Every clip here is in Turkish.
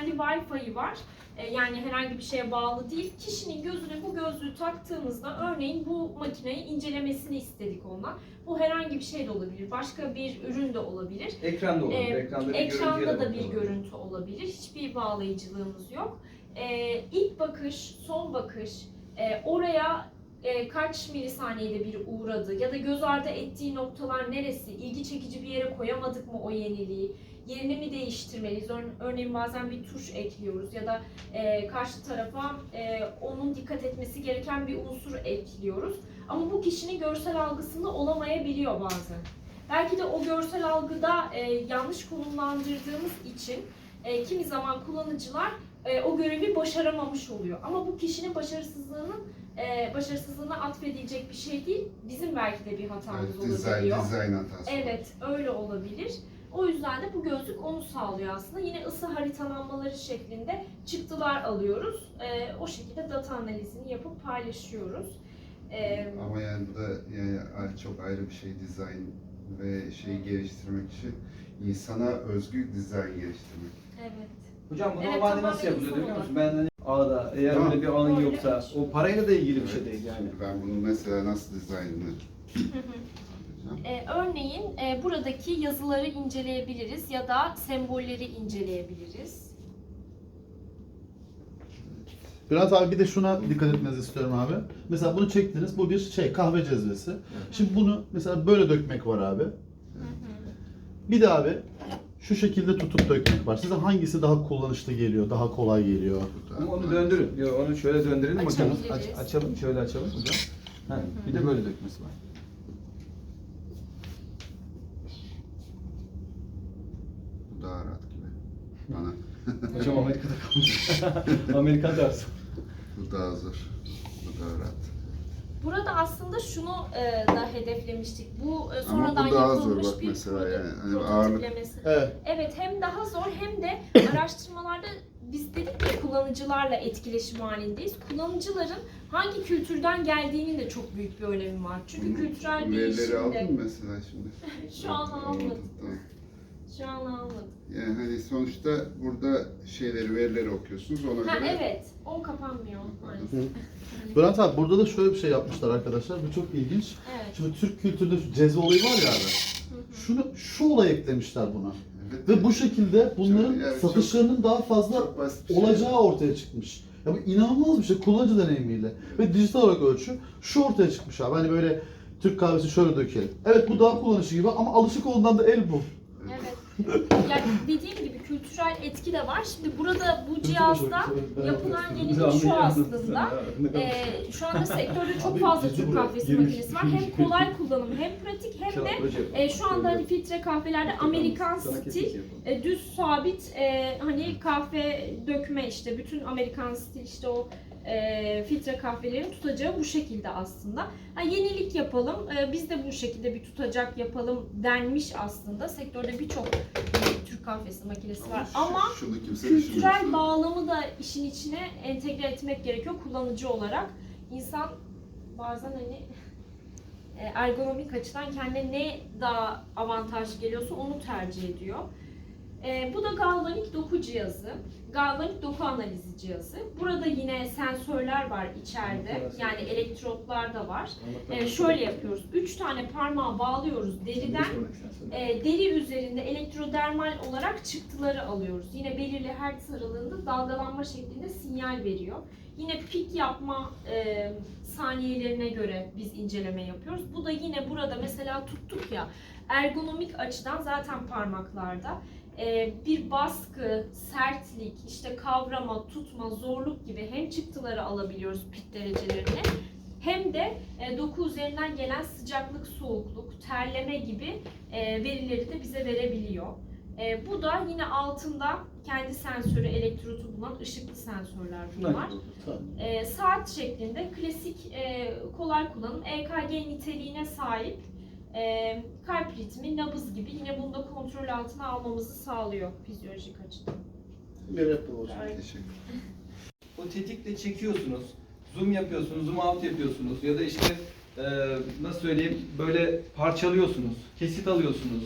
kendi Wi-Fi'yi var. E, yani herhangi bir şeye bağlı değil. Kişinin gözüne bu gözlüğü taktığımızda örneğin bu makineyi incelemesini istedik ondan. Bu herhangi bir şey de olabilir. Başka bir ürün de olabilir. Ekranda olur. Ee, Ekranda bir Ekranda da bir görüntü olabilir. Hiçbir bağlayıcılığımız yok. Ee, ilk bakış, son bakış, e, oraya e, kaç milisaniyede bir uğradı ya da göz ardı ettiği noktalar neresi, ilgi çekici bir yere koyamadık mı o yeniliği, yerini mi değiştirmeliyiz? Ör- Örneğin bazen bir tuş ekliyoruz ya da e, karşı tarafa e, onun dikkat etmesi gereken bir unsur ekliyoruz. Ama bu kişinin görsel algısında olamayabiliyor bazen. Belki de o görsel algıda e, yanlış konumlandırdığımız için e, kimi zaman kullanıcılar e, o görevi başaramamış oluyor. Ama bu kişinin başarısızlığının e, başarısızlığına atfedilecek bir şey değil. Bizim belki de bir hatamız Evet, olabiliyor. dizayn hatası. Evet, öyle olabilir. O yüzden de bu gözlük onu sağlıyor aslında. Yine ısı haritalanmaları şeklinde çıktılar alıyoruz. E, o şekilde data analizini yapıp paylaşıyoruz. E, Ama yani bu da yani çok ayrı bir şey dizayn ve şeyi geliştirmek için insana özgü dizayn geliştirmek. evet. Hocam bu Evet, normalde nasıl yapılıyor biliyor musun? Ben hani ağda eğer Tamam. böyle bir Öyle yoksa o parayla da ilgili bir şey değil yani. Ben bunu mesela nasıl dizaynını Ee, örneğin e, buradaki yazıları inceleyebiliriz ya da sembolleri inceleyebiliriz. Bülent abi bir de şuna dikkat etmenizi istiyorum abi. Mesela bunu çektiniz. Bu bir şey kahve cezvesi. Şimdi bunu mesela böyle dökmek var abi. Bir de abi şu şekilde tutup dökmek var. Size hangisi daha kullanışlı geliyor, daha kolay geliyor? Ama onu döndürün. Yok onu şöyle döndürelim. Açabiliriz. Aç, açalım şöyle açalım hocam. Ha, bir de böyle dökmesi var. Bu daha rahat gibi. Bana Hocam Amerika'da kalmış. Amerikan dersi. bu daha zor. Bu daha rahat. Burada aslında şunu e, da hedeflemiştik. Bu e, Ama sonradan bu daha zor yapılmış bak bir mesela proto- yani. Hani ağırlık prototiplemesi. Evet. Evet hem daha zor hem de araştırmalarda biz dedik ya kullanıcılarla etkileşim halindeyiz. Kullanıcıların hangi kültürden geldiğinin de çok büyük bir önemi var. Çünkü kültürel verileri aldın değişimde mı mesela şimdi? şu an almadım. tamam. Şu an almadım. Yani hani sonuçta burada şeyleri, verileri okuyorsunuz ona Ha göre. evet. O kapanmıyor maalesef. Bülent abi burada da şöyle bir şey yapmışlar arkadaşlar. Bu çok ilginç. Evet. Şimdi Türk kültüründe şu cezve olayı var ya abi. Şunu, şu olay eklemişler buna. Evet. Ve bu şekilde bunların Çok- yani satışlarının daha fazla Çok basit bir şey. olacağı ortaya çıkmış. Ya bu inanılmaz bir şey kullanıcı deneyimiyle. Ve dijital olarak ölçü şu ortaya çıkmış abi. Hani böyle Türk kahvesi şöyle dökelim. Evet bu daha kullanışlı gibi ama alışık olduğundan da el bu. Yani dediğim gibi kültürel etki de var. Şimdi burada bu cihazda yapılan yenilik şu aslında. Ee, şu anda sektörde çok fazla Türk kahvesi makinesi var. Hem kolay kullanım hem pratik hem de e, şu anda hani filtre kahvelerde Amerikan stil e, düz sabit e, hani kahve dökme işte bütün Amerikan stil işte o e, filtre kahvelerin tutacağı bu şekilde aslında. Ha, yenilik yapalım, e, biz de bu şekilde bir tutacak yapalım denmiş aslında. Sektörde birçok e, Türk kahvesi makinesi var şu- ama şunu kimse kültürel bağlamı da işin içine entegre etmek gerekiyor kullanıcı olarak. İnsan bazen hani e, ergonomik açıdan kendine ne daha avantaj geliyorsa onu tercih ediyor. E, bu da galvanik doku cihazı. Galvanik doku analizi cihazı. Burada yine sensörler var içeride. Yani elektrotlar da var. E, şöyle yapıyoruz. Üç tane parmağı bağlıyoruz deriden. E, deri üzerinde elektrodermal olarak çıktıları alıyoruz. Yine belirli hertz aralığında dalgalanma şeklinde sinyal veriyor. Yine pik yapma e, saniyelerine göre biz inceleme yapıyoruz. Bu da yine burada mesela tuttuk ya ergonomik açıdan zaten parmaklarda bir baskı, sertlik, işte kavrama, tutma, zorluk gibi hem çıktıları alabiliyoruz pik derecelerini hem de e, doku üzerinden gelen sıcaklık, soğukluk, terleme gibi e, verileri de bize verebiliyor. E, bu da yine altında kendi sensörü, elektrotu bulunan ışıklı sensörler bunlar. E, saat şeklinde klasik e, kolay kullanım EKG niteliğine sahip e, kalp ritmi, nabız gibi yine bunu da kontrol altına almamızı sağlıyor fizyolojik açıdan. Teşekkür O tetikle çekiyorsunuz. Zoom yapıyorsunuz, zoom out yapıyorsunuz ya da işte e, nasıl söyleyeyim böyle parçalıyorsunuz, kesit alıyorsunuz.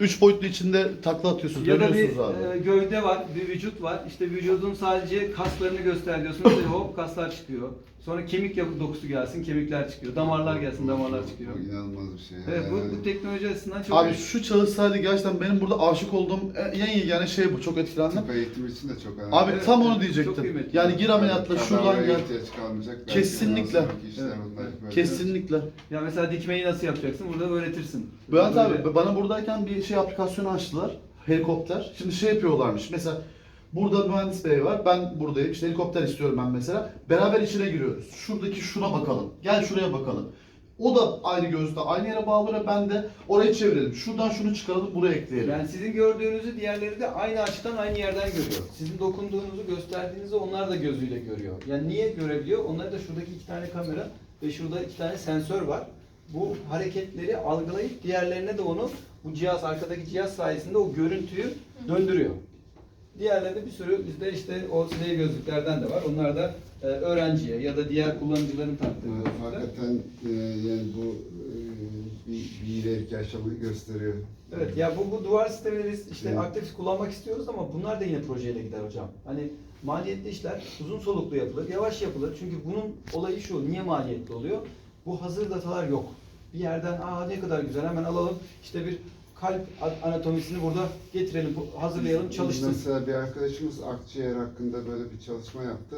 Üç boyutlu içinde takla atıyorsunuz, Ya da bir dönüyorsunuz abi. e, gövde var, bir vücut var. İşte vücudun sadece kaslarını göster diyorsunuz. İşte hop kaslar çıkıyor. Sonra kemik yapı dokusu gelsin, kemikler çıkıyor. Damarlar gelsin, damarlar çıkıyor. Bu inanılmaz bir şey. Evet, bu, Yani bu teknoloji açısından çok Abi şu çalışsaydı gerçekten benim burada aşık olduğum en yani şey bu. Çok etkilendim. tıp eğitimi için de çok önemli. Abi Evet, tam onu çok diyecektim. kıymetli. Yani gir ameliyatla Yani şuradan gel. ihtiyaç kalmayacak. Belki Kesinlikle. bundan sonraki işler Evet, bunlar evet. böyle. Kesinlikle. Ya mesela dikmeyi nasıl yapacaksın? Burada öğretirsin. Bülent Böyle- abi bana buradayken bir şey aplikasyonu açtılar. Helikopter. Şimdi şey yapıyorlarmış. Mesela burada mühendis bey var. Ben buradayım. İşte helikopter istiyorum ben mesela. Beraber içine giriyoruz. Şuradaki şuna bakalım. Gel şuraya bakalım. O da aynı gözde, aynı yere bağlıyor. Ben de orayı çevirelim. Şuradan şunu çıkaralım, buraya ekleyelim. Yani sizin gördüğünüzü diğerleri de aynı açıdan aynı yerden görüyor. Sizin dokunduğunuzu gösterdiğinizi onlar da gözüyle görüyor. Yani niye görebiliyor? Onlar da şuradaki iki tane kamera ve şurada iki tane sensör var. Bu hareketleri algılayıp diğerlerine de onu bu cihaz arkadaki cihaz sayesinde o görüntüyü döndürüyor. Diğerlerinde bir sürü bizde işte o slave gözlüklerden de var. Onlar da e, öğrenciye ya da diğer kullanıcıların taktığı Yani gözlükler. hakikaten e, yani bu e, bir, bir ileriki aşamayı gösteriyor. Evet ya bu, bu duvar sistemleri biz işte Evet. aktif kullanmak istiyoruz ama bunlar da yine projeyle gider hocam. Hani maliyetli işler uzun soluklu yapılır, yavaş yapılır. Çünkü bunun olayı şu, niye maliyetli oluyor? Bu hazır datalar yok. Bir yerden aa ne kadar güzel hemen alalım işte bir kalp anatomisini burada getirelim, hazırlayalım, çalışsın. Mesela bir arkadaşımız akciğer hakkında böyle bir çalışma yaptı.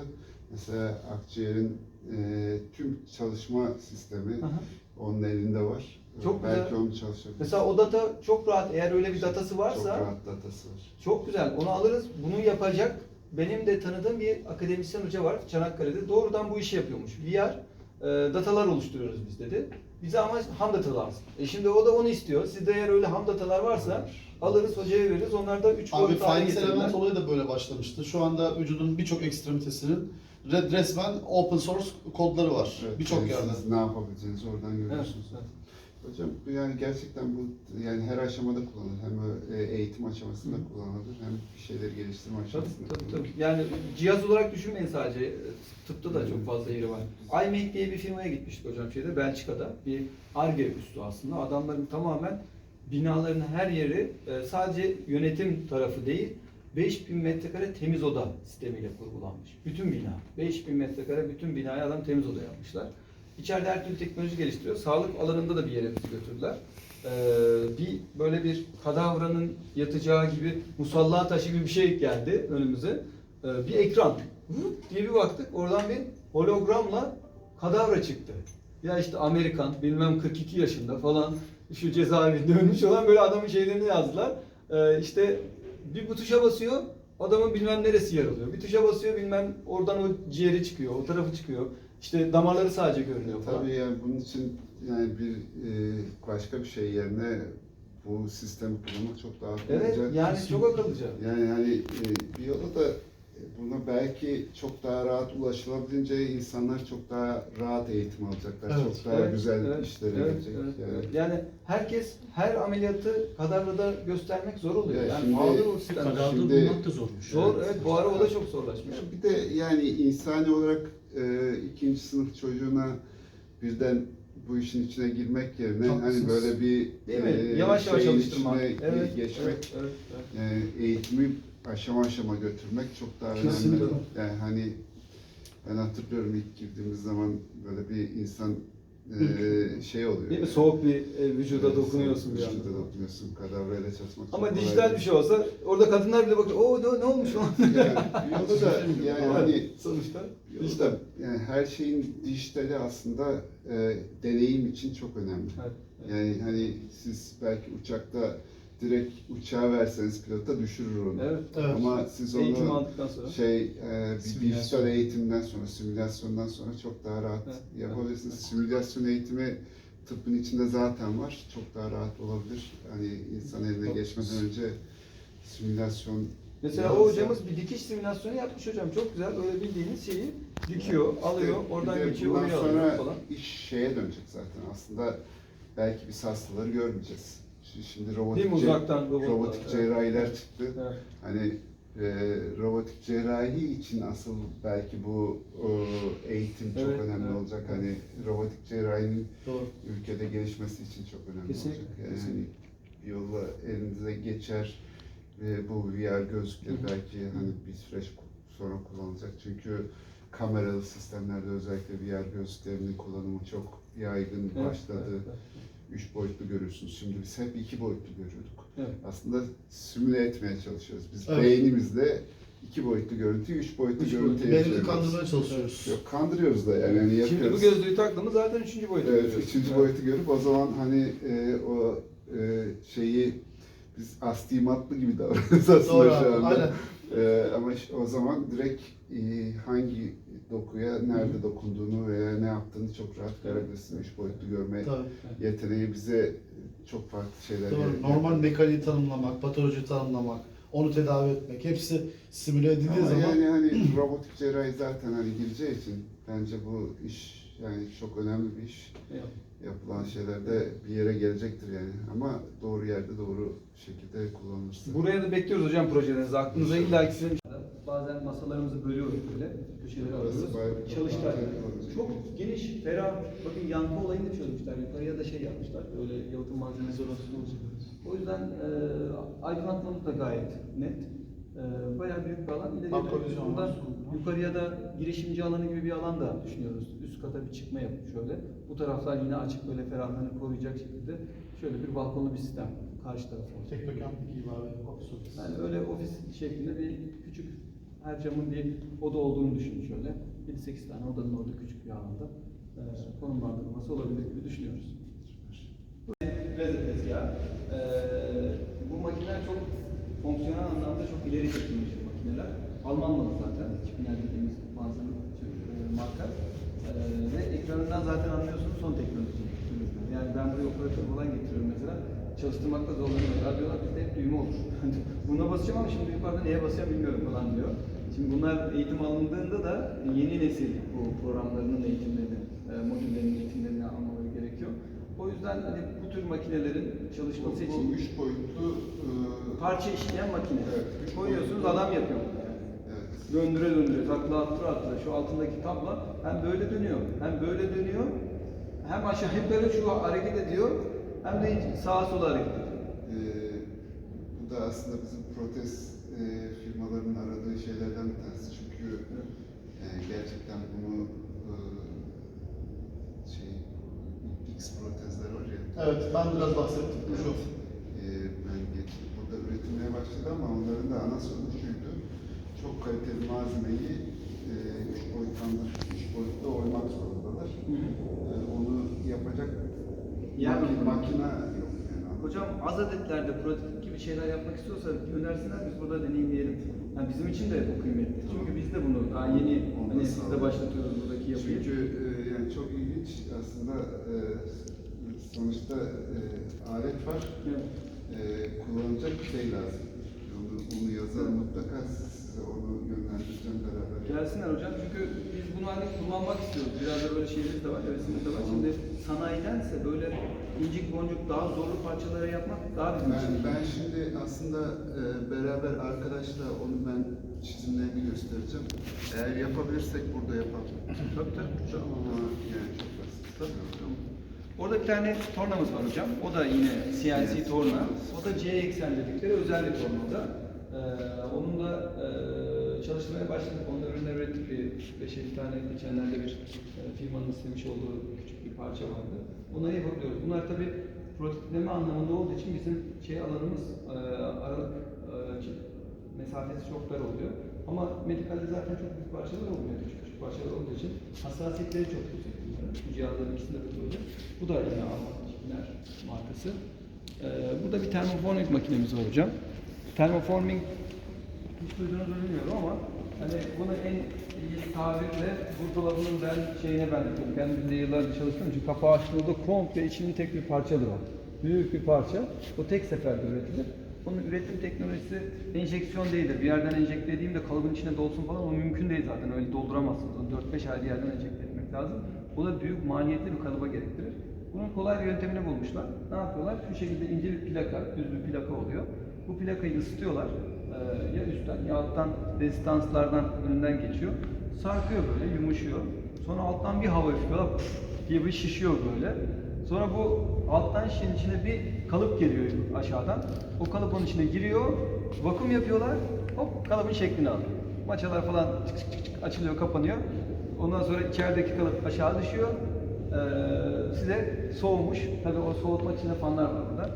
Mesela akciğerin e, tüm çalışma sistemi Aha. onun elinde var. Çok Belki güzel. onu çalışabilir. Mesela o data çok rahat eğer öyle bir datası çok varsa rahat datası var. Çok güzel. Onu alırız. Bunu yapacak. Benim de tanıdığım bir akademisyen hoca var Çanakkale'de. Doğrudan bu işi yapıyormuş. VR e, datalar oluşturuyoruz biz dedi. Bize ama ham data lazım. E şimdi o da onu istiyor. Sizde eğer öyle ham datalar varsa alırız hocaya veririz. Onlar da 3 Abi boyut hale Finance getirirler. Element olayı da böyle başlamıştı. Şu anda vücudun birçok ekstremitesinin red- resmen open source kodları var. Evet, birçok yani yerde. Siz ne yapabileceğinizi oradan Evet, görüyorsunuz. evet. Hocam yani gerçekten bu yani her aşamada kullanılır. Hem e, eğitim aşamasında Hı. kullanılır hem bir şeyleri geliştirme Tabii, aşamasında tabii, kullanılır. tabii. Yani cihaz olarak düşünmeyin sadece. Tıpta da çok fazla yeri var. iMake diye bir firmaya gitmiştik hocam şeyde Belçika'da. Bir ARGE üstü aslında. Adamların tamamen binaların her yeri e, sadece yönetim tarafı değil 5000 metrekare temiz oda sistemiyle kurgulanmış. Bütün bina. 5000 metrekare bütün binaya adam temiz oda yapmışlar. İçeride her türlü teknoloji geliştiriyor. Sağlık alanında da bir yere bizi götürdüler. Ee, bir böyle bir kadavranın yatacağı gibi musalla taşı gibi bir şey geldi önümüze. Ee, bir ekran. Vup diye bir baktık. Oradan bir hologramla kadavra çıktı. Ya işte Amerikan bilmem 42 yaşında falan şu cezaevinde ölmüş olan böyle adamın şeylerini yazdılar. Ee, işte bir bu tuşa basıyor adamın bilmem neresi yer alıyor. Bir tuşa basıyor bilmem oradan o ciğeri çıkıyor, o tarafı çıkıyor. İşte damarları sadece görünüyor falan. Tabii yani bunun için yani bir e, başka bir şey yerine bu sistemi kullanmak çok daha Evet olacak. yani çok akıllıca. Yani hani e, bir yola da e, buna belki çok daha rahat ulaşılabilince insanlar çok daha rahat eğitim alacaklar. Evet, çok daha Evet, güzel evet, işlere evet, gelecek. evet, yani. evet. Yani herkes her ameliyatı kadavrada göstermek zor oluyor. Ya yani şimdi- pahalı o sistem. Kadavra Şimdi- bulmak da zormuş. Zor Evet. evet bu ara o da çok zorlaşmış. Bir de yani insani olarak e, ikinci sınıf çocuğuna birden bu işin içine girmek yerine hani Haklısınız. böyle bir Değil mi? e, yavaş yavaş şeyin alıştırmak. içine Evet, geçmek, evet, evet, evet. e, eğitimi aşama aşama götürmek çok daha Kesinlikle. önemli. Yani hani ben hatırlıyorum ilk girdiğimiz zaman böyle bir insan e, şey oluyor. Değil mi? yani. Soğuk bir e, vücuda Evet, dokunuyorsun bir Vücuda anda. dokunuyorsun. Kadavrayla çalışmak Ama dijital bir şey olsa orada kadınlar bile bakıyor. Oo ne, ne olmuş o? Yani yolda da yani hani sonuçta İşte yani her şeyin dijitali aslında e, deneyim için çok önemli. Evet, evet. Yani hani siz belki uçakta direkt uçağa verseniz pilota düşürür onu. Evet. Evet. Ama siz Eğitim onu aldıktan sonra. şey e, bir Simülasyon. dijital eğitimden sonra, simülasyondan sonra çok daha rahat Evet, yapabilirsiniz. evet. Simülasyon eğitimi tıbbın içinde zaten var. Çok daha rahat olabilir. Hani insan eline geçmeden önce simülasyon Mesela Yalnız o hocamız bir dikiş simülasyonu yapmış hocam. Çok güzel. Öyle bildiğiniz şeyi dikiyor, alıyor, Bir de- oradan geçiyor, oraya alıyor falan. iş şeye dönecek zaten. Aslında belki biz hastaları görmeyeceğiz. Şi- Şimdi robotik, Değil mi? ce- Uzaktan robotlar, robotik cerrahiler Evet. çıktı. Evet. Hani e, robotik cerrahi için asıl belki bu e, eğitim çok Evet, önemli evet, olacak. evet. Hani robotik cerrahinin Doğru. ülkede gelişmesi için çok önemli Kesinlikle, olacak. Yani kesinlikle. yolla elinize geçer ve bu VR gözlükleri belki hani bir süreç sonra kullanılacak. Çünkü kameralı sistemlerde özellikle VR gözlüklerinin kullanımı çok yaygın Evet, başladı. evet, evet. Üç boyutlu görürsünüz. Şimdi biz hep iki boyutlu görüyorduk. Evet. Aslında simüle etmeye çalışıyoruz. Biz Evet. beynimizde iki boyutlu görüntüyü üç boyutlu Üç görüntüye Beynimizi kandırmaya çalışıyoruz. Yok kandırıyoruz da yani. hani Şimdi yapıyoruz. bu gözlüğü taktığımız zaten üçüncü boyutu Evet, görüyoruz. üçüncü Evet. boyutu görüp o zaman hani e, o e, şeyi biz astigmatlı gibi davranıyoruz aslında Doğru şu anda. aynen. E, ama o zaman direkt e, hangi dokuya nerede dokunduğunu veya ne yaptığını çok rahat görebilirsin. Üç boyutlu görme Tabii. yeteneği bize çok farklı şeyler Doğru. yapıyor. Normal mekaniği tanımlamak, patoloji tanımlamak, onu tedavi etmek hepsi simüle edildiği Ama zaman yani hani robotik cerrahi zaten hani gireceği için bence bu iş yani çok önemli bir iş. Evet. Yapılan şeylerde bir yere gelecektir yani. Ama doğru yerde doğru şekilde kullanılırsa. Buraya da bekliyoruz hocam projelerinizi. Aklınıza illa ki sizin bazen masalarımızı bölüyoruz böyle. Orası bayağı bir Çalıştay. Çok geniş, ferah. Bakın yankı olayını da çözmüşler. Yukarıya da şey yapmışlar. Böyle yalıtım malzemesi olsun. O yüzden e, aydınlatmamız da gayet net. E, bayağı büyük bir alan. Var. yukarıya da girişimci alanı gibi bir alan da düşünüyoruz. Üst kata bir çıkma yapıp şöyle. Bu taraflar yine açık böyle ferahlığını koruyacak şekilde şöyle bir balkonlu bir sistem karşı tarafa olacak. teknokamp gibi abi. ofis ofis. Yani öyle ofis şeklinde bir küçük her camın bir oda olduğunu düşünün şöyle. 7-8 tane odanın orada küçük bir alanda e, konumlandırılması olabilir gibi düşünüyoruz. Lezzet tezgahı. E, bu makineler çok fonksiyonel anlamda çok ileri çekilmiş makineler. Alman zaten. Çipiner dediğimiz malzeme e, marka. E, ve ekranından zaten anlıyorsunuz son teknoloji. Yani ben buraya operatör falan getiriyorum mesela. Çalıştırmakta zorlanıyorum. Radyolar bizde hep düğme olur. Buna basacağım ama şimdi yukarıda neye basacağım bilmiyorum falan diyor. Şimdi bunlar eğitim alındığında da yeni nesil bu programlarının eğitimlerini, e, modüllerinin eğitimlerini almaları gerekiyor. O yüzden hani bu tür makinelerin çalışması Bu, için bu üç boyutlu e, parça işleyen makine. Evet, Koyuyorsunuz boyutlu. adam yapıyor. evet. Döndüre döndüre, takla attıra attıra. Şu altındaki tabla hem böyle dönüyor, hem böyle dönüyor. Hem aşağı hep böyle şu hareket ediyor. Hem de sağa sola hareket ediyor. E, bu da aslında bizim protez e, firmalarının aradığı şeylerden bir tanesi. Çünkü e, gerçekten bunu e, şey X protezler var ya. Evet, ben biraz bahsettim. Şu. Ee, ben geç, burada üretilmeye başladı ama onların da ana sorunu şuydu. Çok kaliteli malzemeyi e, üç boyutlandır, üç boyutta oymak zorundalar. E, onu yapacak Yer maki- mi? makine yok yani. Hocam az adetlerde prototip gibi şeyler yapmak istiyorsa önersinler biz burada deneyimleyelim. Yani bizim için de bu kıymetli. Çünkü biz de bunu daha yeni Onu da hani siz de başlatıyoruz buradaki yapıyı. Çünkü e, yani çok ilginç aslında e, sonuçta e, alet var. Evet. E, kullanacak bir şey lazım. Onu, onu yazalım mutlaka size onu yönlendireceğim beraber. Gelsinler hocam çünkü biz bunu hani kullanmak istiyoruz. Biraz da böyle şeyimiz de var, hevesimiz de var. Şimdi sanayidense böyle incik boncuk daha zorlu parçalara yapmak daha bizim Ben, için. ben şimdi aslında e, beraber arkadaşla onu ben çizimlerini göstereceğim. Eğer yapabilirsek burada yapalım. Tabii tabii. Ama yani çok basit. Tabii, tamam. Orada bir tane tornamız var hocam. O da yine CNC torna. O da C eksen dedikleri özel bir torna da. Ee, onun da e, çalışmaya başladık. Onun da ürünler ürettik. Bir 5-7 tane geçenlerde bir e, firmanın istemiş olduğu küçük bir parça vardı. Onları yapabiliyoruz. Bunlar tabii prototipleme anlamında olduğu için bizim şey alanımız e, aralık e, mesafesi çok dar oluyor. Ama medikalde zaten çok büyük parçalar olmuyor. Küçük küçük parçalar olduğu için hassasiyetleri çok yüksek. Bu cihazların ikisinde de böyle. Bu da yine Alman Çipiner markası. Ee, burada bir termoforming makinemiz var hocam. Termoforming hiç duydunuz mu bilmiyorum ama hani bunu en iyi tabirle buzdolabının ben şeyine benzetiyorum. Kendim de yıllardır çalıştığım için kapağı açtığında komple içinin tek bir parçadır o. Büyük bir parça. O tek seferde üretilir. Onun üretim teknolojisi enjeksiyon değildir. Bir yerden enjekte edeyim de kalıbın içine dolsun falan o mümkün değil zaten. Öyle dolduramazsınız. Onu 4-5 ayrı yerden enjekte etmek lazım. O da büyük maliyetli bir kalıba gerektirir. Bunun kolay bir yöntemini bulmuşlar. Ne yapıyorlar? Şu şekilde ince bir plaka, düz bir plaka oluyor. Bu plakayı ısıtıyorlar. Ee, ya üstten ya alttan rezistanslardan önünden geçiyor. Sarkıyor böyle, yumuşuyor. Sonra alttan bir hava üflüyorlar diye bir şişiyor böyle. Sonra bu alttan şişenin içine bir kalıp geliyor aşağıdan. O kalıp onun içine giriyor. Vakum yapıyorlar. Hop kalıbın şeklini alıyor. Maçalar falan çık çık çık açılıyor, kapanıyor. Ondan sonra içerideki kalıp aşağı düşüyor. Ee, size soğumuş. Tabii o soğutmak için de fanlar var burada.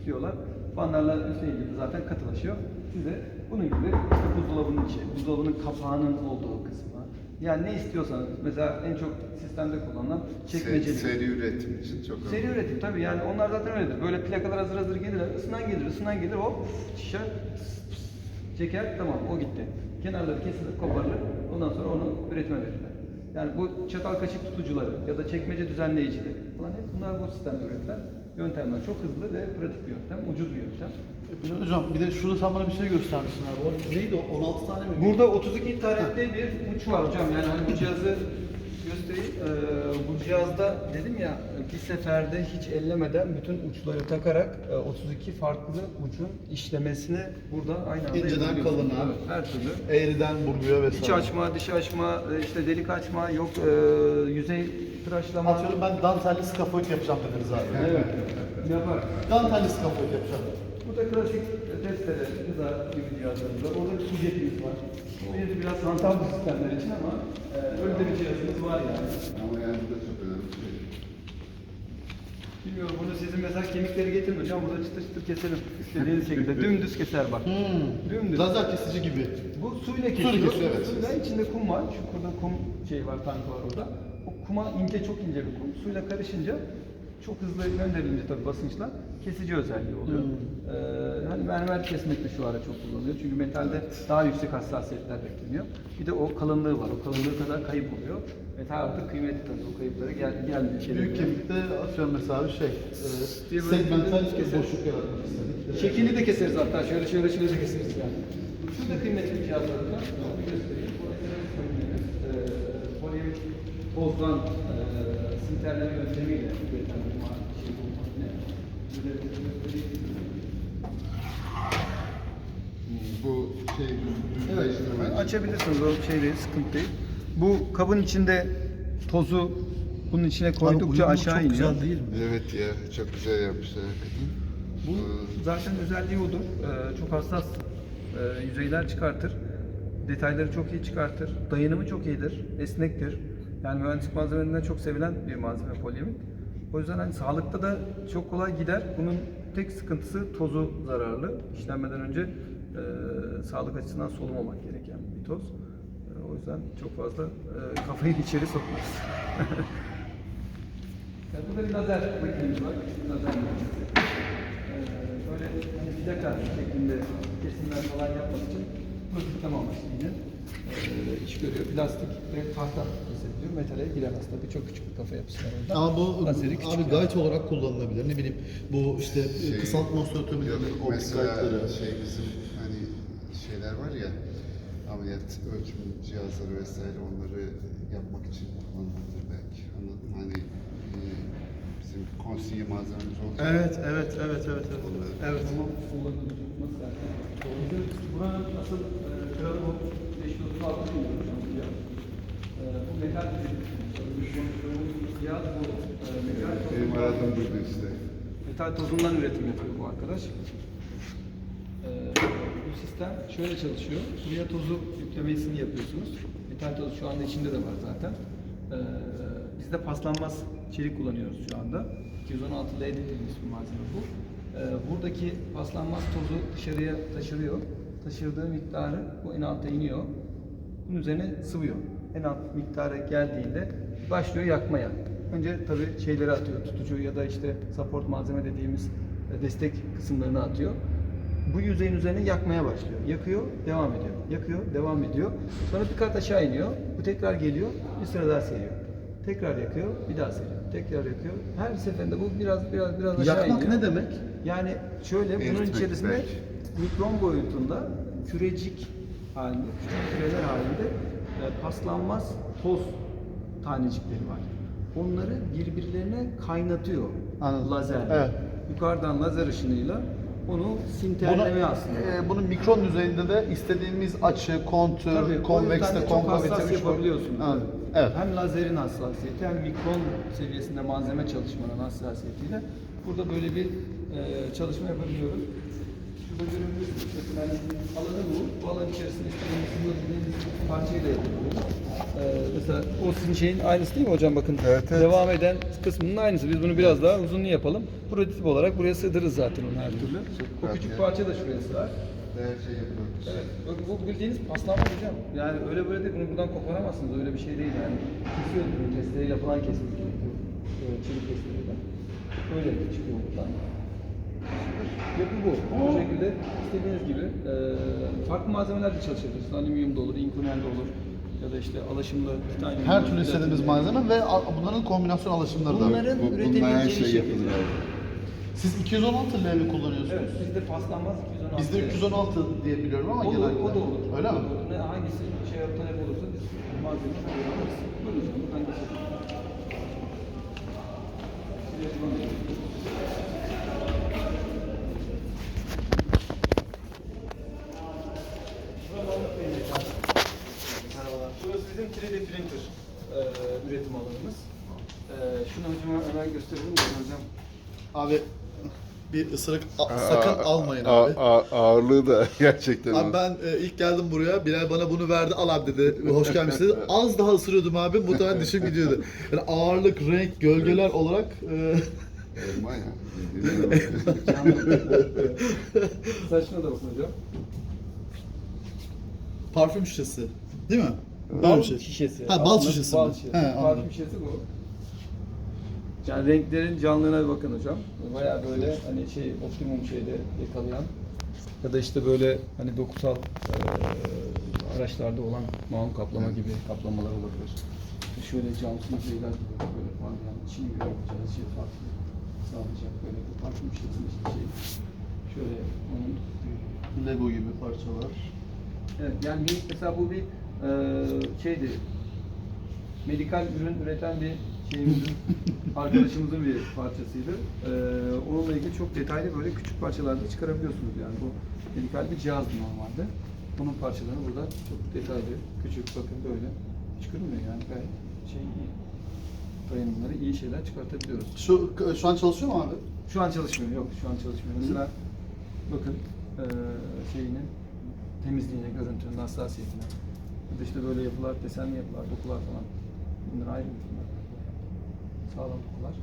Üflüyorlar. Fanlarla üfleyince de zaten katılaşıyor. Size bunun gibi işte buzdolabının içi, buzdolabının kapağının olduğu kısmı. Yani ne istiyorsanız, mesela en çok sistemde kullanılan Seri, çekmeceli. seri üretim için çok Seri önemli. üretim tabii yani onlar zaten öyledir. Böyle plakalar hazır hazır gelirler, ısınan gelir, ısınan gelir, hop şişer, çeker, tamam o gitti. Kenarları kesilir, koparılır, ondan sonra onu üretime verirler. Yani bu çatal kaşık tutucuları ya da çekmece düzenleyicileri falan hep bunlar bu sistemde üretilen yöntemler. Çok hızlı ve pratik bir yöntem, ucuz bir yöntem. Bilal Hocam bir de şurada sen bana bir şey göstermişsin abi. O neydi o? 16 tane mi? Burada 32 tarihte bir uç var hocam. Yani hani bu cihazı göstereyim. Ee, bu cihazda dedim ya bir seferde hiç ellemeden bütün uçları takarak e, 32 farklı ucun işlemesini burada aynı anda İnceden yapabiliyorsunuz. kalına. Evet, her türlü. Eğriden burguya vesaire. İç açma, dış açma, e, işte delik açma, yok e, yüzey tıraşlama. Atıyorum ben dantelli skafoid yapacağım dediniz abi. Evet. Yapar. Dantelli skafoid yapacağım. Bu da klasik testere, hıza gibi cihazlarımız var. Orada bir sucetimiz var. Bu yine biraz hantal bir sistemler için ama e, öyle de bir cihazımız var yani. Ama yani bu da çok önemli bir şey. Bilmiyorum bunu sizin mesela kemikleri getirme hocam burada çıtır çıtır keselim. İstediğiniz şekilde dümdüz keser bak. Hmm. Dümdüz. Lazer kesici gibi. Bu suyla Suyla kesiyor. kesiyor, evet. Suyla içinde kum var. Şu burada kum şey var, tankı var orada. O kuma ince, çok ince bir kum. Suyla karışınca çok hızlı gönderilince tabii basınçla kesici özelliği oluyor. Hmm. Ee, hani mermer kesmek de şu ara çok kullanılıyor. Çünkü metalde daha yüksek hassasiyetler bekleniyor. Bir de o kalınlığı var. O kalınlığı kadar kayıp oluyor. Metal artık kıymetli tabii. O kayıplara gel, gelmiyor. Büyük kemikte atıyorum mesela bir şey. E, segmental boşluk yaratmak istedik. Şekilli de keseriz hatta. Şöyle şöyle şöyle de keseriz yani. Şurada kıymetli bir cihazlarımız var. Bir göstereyim. Polimer bozdan e, sinterleme yöntemiyle üretilen bir şey bu makine. Şöyle bir göstereyim. Bu şey Evet, açabilirsiniz o şey değil, sıkıntı değil. Bu kabın içinde tozu bunun içine koydukça aşağı iniyor. değil mi? Evet ya çok güzel yapmışlar hakikaten. Bu zaten özelliği odur. Ee, çok hassas e, yüzeyler çıkartır. Detayları çok iyi çıkartır. Dayanımı çok iyidir. Esnektir. Yani mühendislik malzemelerinden çok sevilen bir malzeme polyamid. O yüzden hani sağlıkta da çok kolay gider. Bunun tek sıkıntısı tozu zararlı. İşlenmeden önce e, sağlık açısından solumamak gereken bir toz. E, o yüzden çok fazla e, kafayı içeri sokmaz. Yani burada bir lazer makinemiz var. Lazer makinesi. Ee, böyle hani plaka şeklinde kesimler falan yapmak için prototipem amaçlı yine ee, iş görüyor. Plastik ve tahta kesebiliyor. Metale giremez tabii. Çok küçük bir kafa yapısı var orada. Ama bu Laseri küçük abi yani. gayet olarak kullanılabilir. Ne bileyim bu işte Şey, kısaltma osteotomilerin optik mesela gayetleri. şey bizim hani şeyler var ya ameliyat ölçüm cihazları vesaire onları yapmak için kullanılabilir belki. Anladın mı? Hani e, bizim konsiye malzememiz olacak. Evet, evet, evet, evet, evet. Evet. Ama kullanılır, tutmaz zaten. Bizim buranın asıl e, kralı bu 536 bin lira hocam bu. E, metal bizim. Bu e, metal tozundan-. Metal tozundan üretim yapıyor bu arkadaş. Ee, bu sistem şöyle çalışıyor. Buraya tozu yüklemesini yapıyorsunuz. Metal tozu şu anda içinde de var zaten. Ee, biz de paslanmaz çelik kullanıyoruz şu anda. 216 L dediğimiz bir malzeme bu. Ee, buradaki paslanmaz tozu dışarıya taşırıyor. Taşırdığı miktarı bu en alta iniyor. Bunun üzerine sıvıyor. En alt miktara geldiğinde başlıyor yakmaya. Önce tabii şeyleri atıyor, tutucu ya da işte support malzeme dediğimiz e, destek kısımlarını atıyor. Bu yüzeyin üzerine yakmaya başlıyor. Yakıyor, devam ediyor. Yakıyor, devam ediyor. Sonra bir kat aşağı iniyor. Bu tekrar geliyor, bir süre daha seriyor. Tekrar yakıyor, bir daha seriyor. Tekrar yakıyor. Her seferinde bu biraz biraz biraz aşağı Yakmak iniyor. ne demek? Yani şöyle bunun Eritmek içerisinde belki. mikron boyutunda kürecik halinde, küçük küreler halinde e, paslanmaz toz tanecikleri var. Onları birbirlerine kaynatıyor Anladım. lazerle. Evet. Yukarıdan lazer ışınıyla onu sinterleme Bunu, aslında. e, bunun mikron düzeyinde de istediğimiz açı, kontür, Tabii, çok konkavite yapabiliyorsunuz. Evet. evet. Hem lazerin hassasiyeti hem mikron seviyesinde malzeme çalışmanın hassasiyetiyle burada böyle bir e, çalışma yapabiliyoruz. Mesela hani alanı bu. Bu alan içerisinde istediğimiz sınırladığımız parçayla yapıyoruz. E, mesela o sizin şeyin aynısı değil mi hocam? Bakın Evet, evet. devam eden kısmının aynısı. Biz bunu biraz daha uzunlu yapalım. Prototip olarak buraya sığdırırız zaten onu her türlü. Bu rahat küçük ya. parça da şuraya sığar. Her şey. Evet, bu bildiğiniz paslanma hocam. Yani öyle böyle değil, bunu buradan koparamazsınız. Öyle bir şey değil yani. Kesiyor, bunu testereyle falan kesmek gerekiyor. Böyle çelik testereyle. Öyle çıkıyor buradan. Yapı bu. Bu şekilde istediğiniz gibi eee farklı malzemelerle çalışabilirsiniz. Alüminyum da olur, inkonel de olur. Ya da işte alaşımlı titanyum. Her olur, türlü istediğimiz olur. malzeme ve a- bunların kombinasyon alışımları da var. Bunların Bu, her üretebileceği şey yapılır abi. Siz 216 L mi kullanıyorsunuz? Evet, bizde paslanmaz 216. Bizde 316 diye biliyorum ama O da, genellikle. o da olur. Öyle mi? O da olur. Ne, hangisi şey talep olursa biz malzemeyi alırız. Buyurun canım, hangisi bizim 3D printer e, üretim alanımız. E, şunu hocama hemen gösterelim mi hocam? Abi bir ısırık a- sakın almayın a- abi. a- ağırlığı da gerçekten. Abi ben e, ilk geldim buraya, Bilal bana bunu verdi, al abi dedi, hoş gelmiş dedi. Az daha ısırıyordum abi, muhtemelen dişim gidiyordu. Yani ağırlık, renk, gölgeler olarak e, Elma ya. Saçına da bakın hocam. parfüm şişesi. Değil mi? Bal bir şey. şişesi. Ha, bal Aslında şişesi Bal mi? şişesi. He, anladım. Parfüm şişesi bu. Yani renklerin canlılığına bir bakın hocam. Bayağı böyle hani şey optimum şeyde yakalayan ya da işte böyle hani dokusal eee, araçlarda olan mağun kaplama gibi kaplamalar olabilir. Şöyle camsız şeyler gibi böyle parlayan, çiğ yapacağı şey farklı sağlayacak böyle bu parfüm şişesinin işte şey. Şöyle onun Lego gibi parçalar. Evet yani bir- mesela bu bir şeydi. Medikal ürün üreten bir şeyimizin, arkadaşımızın bir parçasıydı. Eee onunla ilgili çok detaylı böyle küçük parçalarda çıkarabiliyorsunuz yani. Bu medikal bir cihazdı normalde. Bunun parçalarını burada çok detaylı, küçük bakın böyle çıkarılmıyor yani gayet şey iyi. Dayanımları iyi şeyler çıkartabiliyoruz. Şu şu an çalışıyor mu abi? Şu an çalışmıyor, yok şu an çalışmıyor. Mesela bakın eee şeyinin temizliğine, görüntünün hassasiyetine. İşte böyle yapılar, desenli yapılar, dokular falan. Bunlar ayrı bunlar. Sağlam dokular.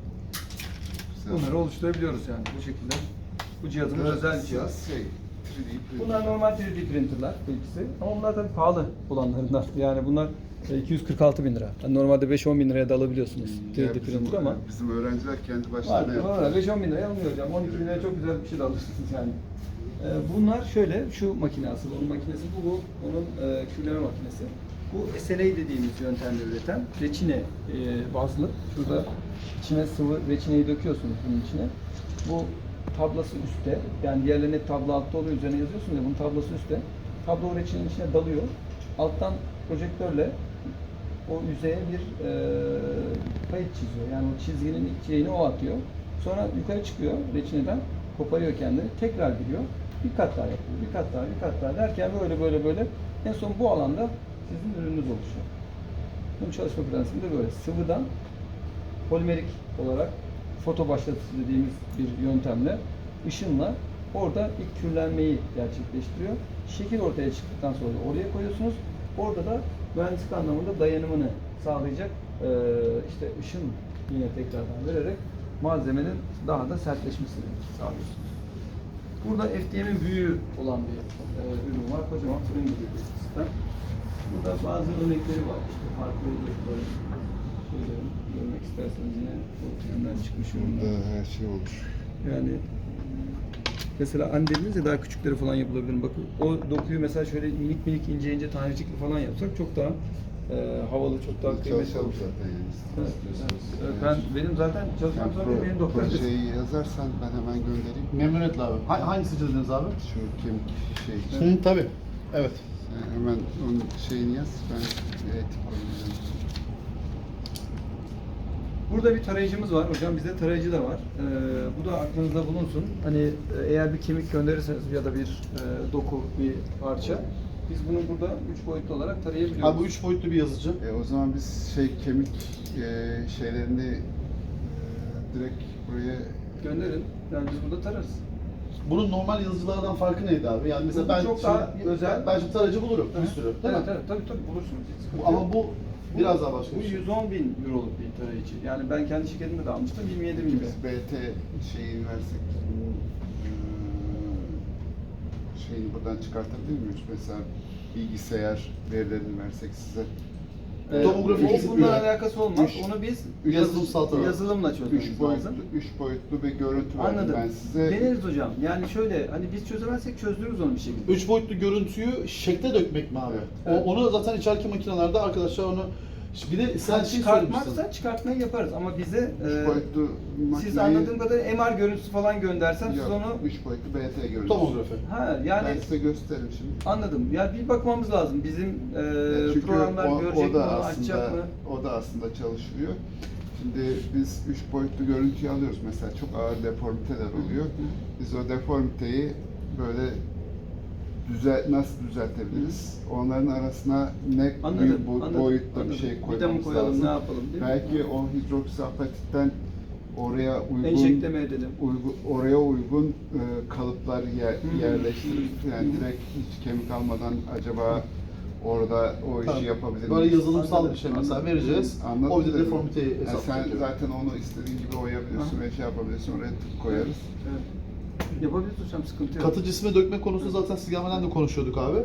Bunları oluşturabiliyoruz yani bu şekilde. Bu cihazımız özel bir cihaz. Şey, 3D print. Bunlar normal 3D printerlar bu ikisi. Ama bunlar tabii pahalı olanlarından. Yani bunlar e, 246 bin lira. Yani normalde 5-10 bin liraya da alabiliyorsunuz 3D Ya bizim, printer ama. bizim öğrenciler kendi başlarına var. yapıyor. 5-10 bin liraya alınıyor hocam. 12 bin liraya çok güzel bir şey de alırsınız yani. Ee, bunlar şöyle, şu makine asıl onun makinesi bu, bu onun e, külleme makinesi. Bu SLA dediğimiz yöntemle üreten reçine e, bazlı. Şurada içine sıvı reçineyi döküyorsunuz bunun içine. Bu tablası üstte, yani diğerlerinin hep tablo altta oluyor, üzerine yazıyorsun ya bunun tablası üstte. Tablo reçinenin içine dalıyor. Alttan projektörle o yüzeye bir e, kayıt çiziyor. Yani o çizginin şeyini o atıyor. Sonra yukarı çıkıyor reçineden, koparıyor kendini, tekrar giriyor. Bir kat daha yapıyor, bir kat daha, bir kat daha derken böyle böyle böyle en son bu alanda sizin ürününüz oluşuyor. Bunun çalışma prensibi de böyle. Sıvıdan polimerik olarak foto başlatıcı dediğimiz bir yöntemle ışınla orada ilk kürlenmeyi gerçekleştiriyor. Şekil ortaya çıktıktan sonra oraya koyuyorsunuz. Orada da mühendislik anlamında dayanımını sağlayacak eee, işte ışın yine tekrardan vererek malzemenin daha da sertleşmesini sağlıyorsunuz. Burada FDM'in büyüğü olan bir eee, ürün var. Kocaman fırın gibi bir sistem. Burada bazı örnekleri var. İşte farklı şeyleri görmek isterseniz yine bu filmden çıkmış ürünler. Her şey olur. Yani mesela hani dediniz ya daha küçükleri falan yapılabilir. Bakın o dokuyu mesela şöyle minik minik ince ince tanecikli falan yapsak çok daha e, havalı, çok daha kıymetli Çalışalım olur. zaten yani. Evet. Evet, ben benim zaten çalışmam pro- benim doktor projeyi yazarsan ben hemen göndereyim. Memnuniyetle abi. Ha, hangisi çizdiniz abi? Şu kemik şey için. Hı, tabii. Evet. Sen hemen onun şeyini yaz. Ben etik koyacağım. Burada bir tarayıcımız var hocam. Bizde tarayıcı da var. Ee, bu da aklınızda bulunsun. Hani e, eğer bir kemik gönderirseniz ya da bir e, doku, bir parça biz bunu burada üç boyutlu olarak tarayabiliyoruz. Abi bu üç boyutlu bir yazıcı. E, o zaman biz şey kemik e, şeylerini e, direkt buraya gönderin. Yani biz burada tararız. Bunun normal yazıcılardan farkı neydi abi? Yani mesela Bu ben çok şimdi- daha özel. Ben şimdi tarayıcı bulurum bir sürü. Değil Evet, mi? evet, tabii tabii bulursunuz. Hiç sıkıntı Bu- Ama bu biraz daha başka Bu bir şey. 110 bin euroluk bir tarayıcı. Yani ben kendi şirketimde de almıştım 27 bin lira. biz BT şeyini versek şeyini buradan çıkartabilir miyiz? Mesela bilgisayar verilerini versek size. Ee, Tomografi o bununla alakası olmaz. Üç- Onu biz üç yazılımsal yazılımla çözmemiz Üç lazım. boyutlu, üç boyutlu bir görüntü verdim Anladım. ben size. Deneriz hocam. Yani şöyle hani biz çözemezsek çözdürürüz onu bir şekilde. Üç boyutlu görüntüyü şekle dökmek mi abi? Evet. O, onu zaten içeriki makinelerde arkadaşlar onu bir de sen şey çıkartmazsa söylemiştin. çıkartmayı yaparız ama bize Üç e, boyutlu siz makineyi- anladığım kadarıyla MR görüntüsü falan göndersem siz Yok, onu üç boyutlu BT görüntüsü. Tomografi. ha Ben yani size gösteririm şimdi. anladım. Ya bir bakmamız lazım. Bizim e, Yani Çünkü programlar o, görecek o mi, da onu aslında açacak mı? o da aslında çalışılıyor. Şimdi biz üç boyutlu görüntüyü alıyoruz mesela çok ağır deformiteler oluyor. Biz o deformiteyi böyle düzel nasıl düzeltebiliriz? Onların arasına ne Anladım. büyük bo- anladım, boyutta anladım. bir şey Vida mı koymamız koyalım, lazım. ne yapalım değil mi? Belki o hidroksapatitten oraya uygun Enjekte mi edelim? uygun, oraya uygun e, kalıplar yer, hı. yerleştirip yani hı. direkt hiç kemik almadan acaba orada o işi Tabii. yapabilir Böyle miyiz? yazılımsal Anladım, bir şey mesela anladım. vereceğiz. Anladın o bir mi? deformiteyi Yani sen hesaplayacak. zaten onu istediğin gibi oyabiliyorsun Aha. ve şey yapabilirsin oraya tık koyarız. Evet. Yapabiliriz hocam sıkıntı yok. Katı cisme dökme konusu zaten siz gelmeden de konuşuyorduk abi.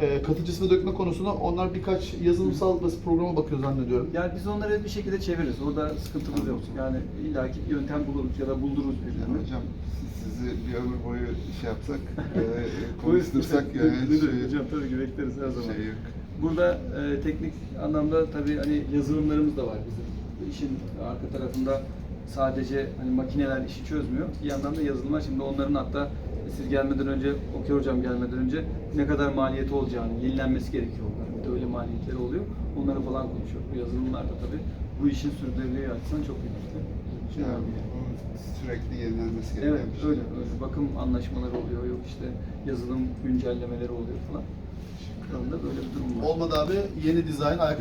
Ee, katı cisme dökme konusunda onlar birkaç yazılımsal basit programa bakıyor zannediyorum. Yani biz onları bir şekilde çeviririz. Orada sıkıntımız yok. Yani illaki yöntem buluruz ya da buldururuz Yani birilerini. hocam sizi bir ömür boyu şey yapsak, e, konuştursak yani şey, hocam tabii ki bekleriz her zaman. şey yok. Burada e, teknik anlamda tabii hani yazılımlarımız da var bizim. İşin arka tarafında sadece hani makineler işi çözmüyor. Bir yandan da yazılımlar. Şimdi onların hatta siz gelmeden önce, Oker hocam gelmeden önce ne kadar maliyeti olacağını, yenilenmesi gerekiyor onların. Bir de öyle maliyetleri oluyor. Onları falan konuşuyor. Bu yazılımlar da tabii bu işin sürdürülebilirliği açısından çok önemli. Şey Yani sürekli yenilenmesi gereken Evet şey. öyle, öyle. Bakım anlaşmaları oluyor, yok işte yazılım güncellemeleri oluyor falan. Şu anda böyle bir durum var. Olmadı abi yeni dizayn ayakkabı